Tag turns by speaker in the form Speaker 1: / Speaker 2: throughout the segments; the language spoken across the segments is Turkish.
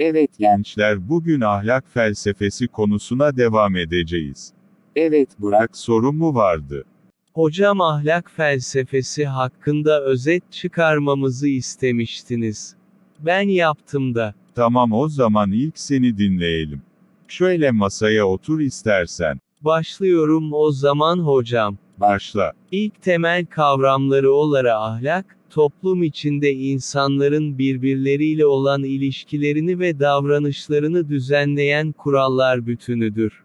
Speaker 1: Evet
Speaker 2: Gençler bugün ahlak felsefesi konusuna devam edeceğiz.
Speaker 1: Evet Burak.
Speaker 2: Soru mu vardı?
Speaker 3: Hocam ahlak felsefesi hakkında özet çıkarmamızı istemiştiniz. Ben yaptım da.
Speaker 2: Tamam o zaman ilk seni dinleyelim. Şöyle masaya otur istersen.
Speaker 3: Başlıyorum o zaman hocam.
Speaker 2: Başla.
Speaker 3: İlk temel kavramları olarak ahlak, toplum içinde insanların birbirleriyle olan ilişkilerini ve davranışlarını düzenleyen kurallar bütünüdür.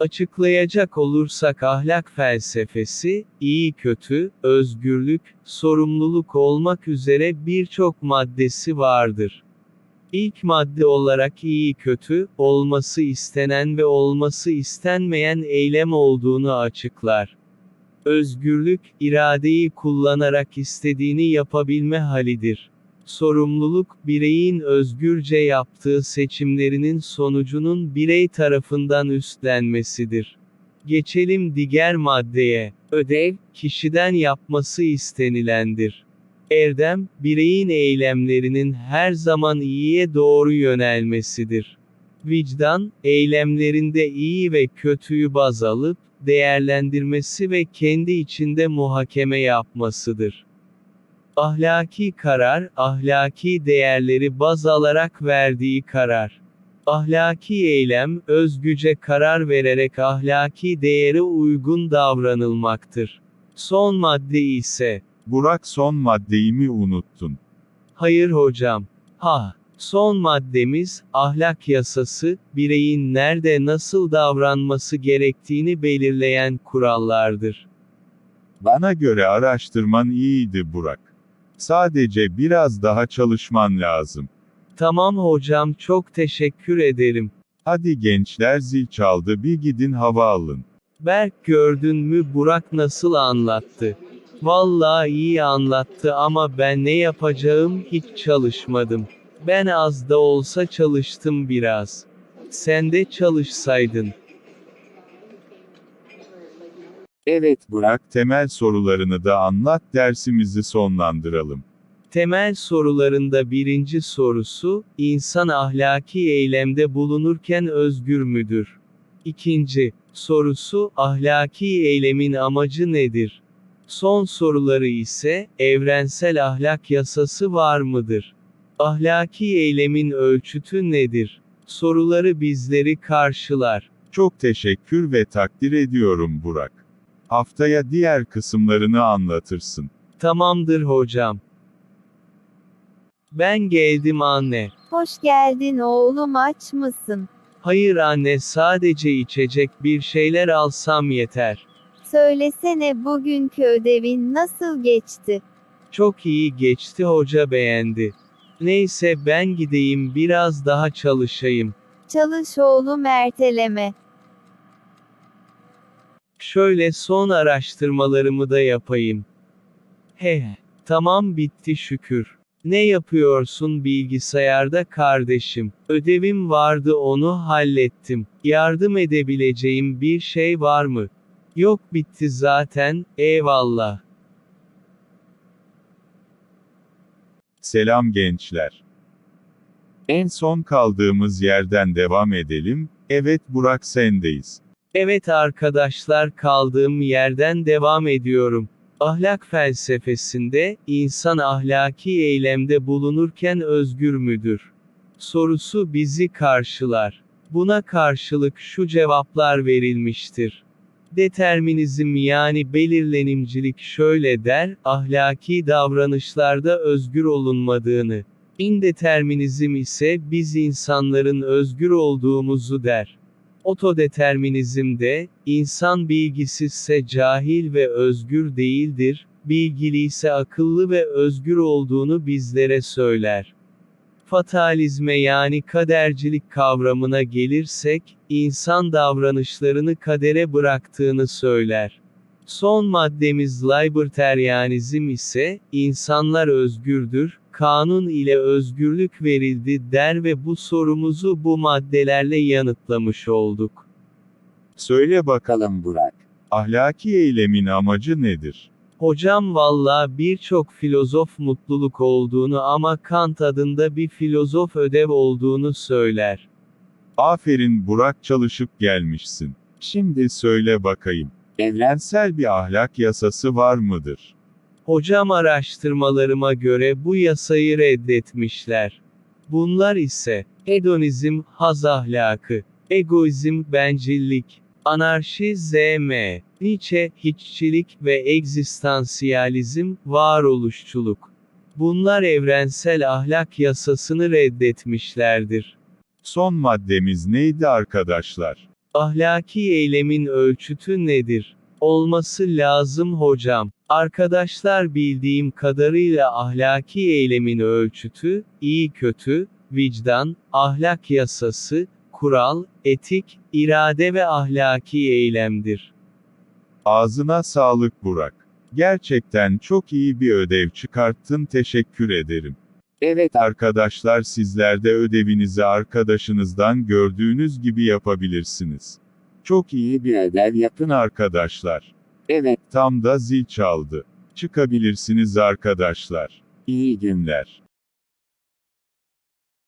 Speaker 3: Açıklayacak olursak ahlak felsefesi, iyi kötü, özgürlük, sorumluluk olmak üzere birçok maddesi vardır. İlk madde olarak iyi kötü, olması istenen ve olması istenmeyen eylem olduğunu açıklar. Özgürlük, iradeyi kullanarak istediğini yapabilme halidir. Sorumluluk, bireyin özgürce yaptığı seçimlerinin sonucunun birey tarafından üstlenmesidir. Geçelim diğer maddeye. Ödev, kişiden yapması istenilendir. Erdem, bireyin eylemlerinin her zaman iyiye doğru yönelmesidir. Vicdan, eylemlerinde iyi ve kötüyü baz alıp, değerlendirmesi ve kendi içinde muhakeme yapmasıdır. Ahlaki karar, ahlaki değerleri baz alarak verdiği karar. Ahlaki eylem, özgüce karar vererek ahlaki değere uygun davranılmaktır. Son madde ise,
Speaker 2: Burak son maddeyi mi unuttun?
Speaker 3: hayır hocam. Ha, son maddemiz, ahlak yasası, bireyin nerede nasıl davranması gerektiğini belirleyen kurallardır.
Speaker 2: Bana göre araştırman iyiydi Burak. Sadece biraz daha çalışman lazım.
Speaker 3: Tamam hocam çok teşekkür ederim.
Speaker 2: Hadi gençler zil çaldı bir gidin hava alın.
Speaker 3: Berk gördün mü Burak nasıl anlattı? Vallahi iyi anlattı ama ben ne yapacağım hiç çalışmadım. Ben az da olsa çalıştım biraz. Sen de çalışsaydın.
Speaker 1: Evet Burak.
Speaker 2: Temel sorularını da anlat dersimizi sonlandıralım.
Speaker 3: Temel sorularında birinci sorusu, insan ahlaki eylemde bulunurken özgür müdür? İkinci sorusu, ahlaki eylemin amacı nedir? Son soruları ise, evrensel ahlak yasası var mıdır? Ahlaki eylemin ölçütü nedir? Soruları bizleri karşılar.
Speaker 2: Çok teşekkür ve takdir ediyorum Burak. Haftaya diğer kısımlarını anlatırsın.
Speaker 3: Tamamdır hocam. Ben geldim anne.
Speaker 4: Hoş geldin oğlum aç mısın?
Speaker 3: Hayır anne sadece içecek bir şeyler alsam yeter.
Speaker 4: Söylesene bugünkü ödevin nasıl geçti?
Speaker 3: Çok iyi geçti hoca beğendi. Neyse ben gideyim biraz daha çalışayım.
Speaker 4: Çalış oğlum erteleme.
Speaker 3: Şöyle son araştırmalarımı da yapayım. He, tamam bitti şükür. Ne yapıyorsun bilgisayarda kardeşim? Ödevim vardı onu hallettim. Yardım edebileceğim bir şey var mı? Yok bitti zaten, eyvallah.
Speaker 2: Selam gençler. En son kaldığımız yerden devam edelim. Evet Burak sendeyiz.
Speaker 3: Evet arkadaşlar kaldığım yerden devam ediyorum. Ahlak felsefesinde, insan ahlaki eylemde bulunurken özgür müdür? Sorusu bizi karşılar. Buna karşılık şu cevaplar verilmiştir. Determinizm yani belirlenimcilik şöyle der, ahlaki davranışlarda özgür olunmadığını. İndeterminizm ise biz insanların özgür olduğumuzu der. Otodeterminizmde, insan bilgisizse cahil ve özgür değildir, bilgili ise akıllı ve özgür olduğunu bizlere söyler. Fatalizme yani kadercilik kavramına gelirsek, insan davranışlarını kadere bıraktığını söyler. Son maddemiz libertarianizm ise, insanlar özgürdür, kanun ile özgürlük verildi der ve bu sorumuzu bu maddelerle yanıtlamış olduk.
Speaker 2: Söyle bakalım,
Speaker 1: Bakalım Burak.
Speaker 2: ahlaki eylemin amacı nedir?
Speaker 3: Hocam valla birçok filozof mutluluk olduğunu ama Kant adında bir filozof ödev olduğunu söyler.
Speaker 2: Aferin Burak çalışıp gelmişsin. Şimdi söyle bakayım. Evrensel bir ahlak yasası var mıdır?
Speaker 3: Hocam araştırmalarıma göre bu yasayı reddetmişler. Bunlar ise, hedonizm, haz ahlakı, egoizm, bencillik, anarşi, zm, Nietzsche, hiççilik ve egzistansiyalizm, varoluşçuluk. Bunlar evrensel ahlak yasasını reddetmişlerdir.
Speaker 2: Son maddemiz neydi arkadaşlar?
Speaker 3: Ahlaki eylemin ölçütü nedir? Olması lazım hocam. Arkadaşlar bildiğim kadarıyla ahlaki eylemin ölçütü, iyi kötü, vicdan, ahlak yasası, kural, etik, irade ve ahlaki eylemdir.
Speaker 2: Ağzına sağlık Burak. Gerçekten çok iyi bir ödev çıkarttın teşekkür ederim. Evet arkadaşlar sizler de ödevinizi arkadaşınızdan gördüğünüz gibi yapabilirsiniz. Çok iyi bir ödev yapın arkadaşlar. Evet tam da zil çaldı. Çıkabilirsiniz arkadaşlar. İyi günler.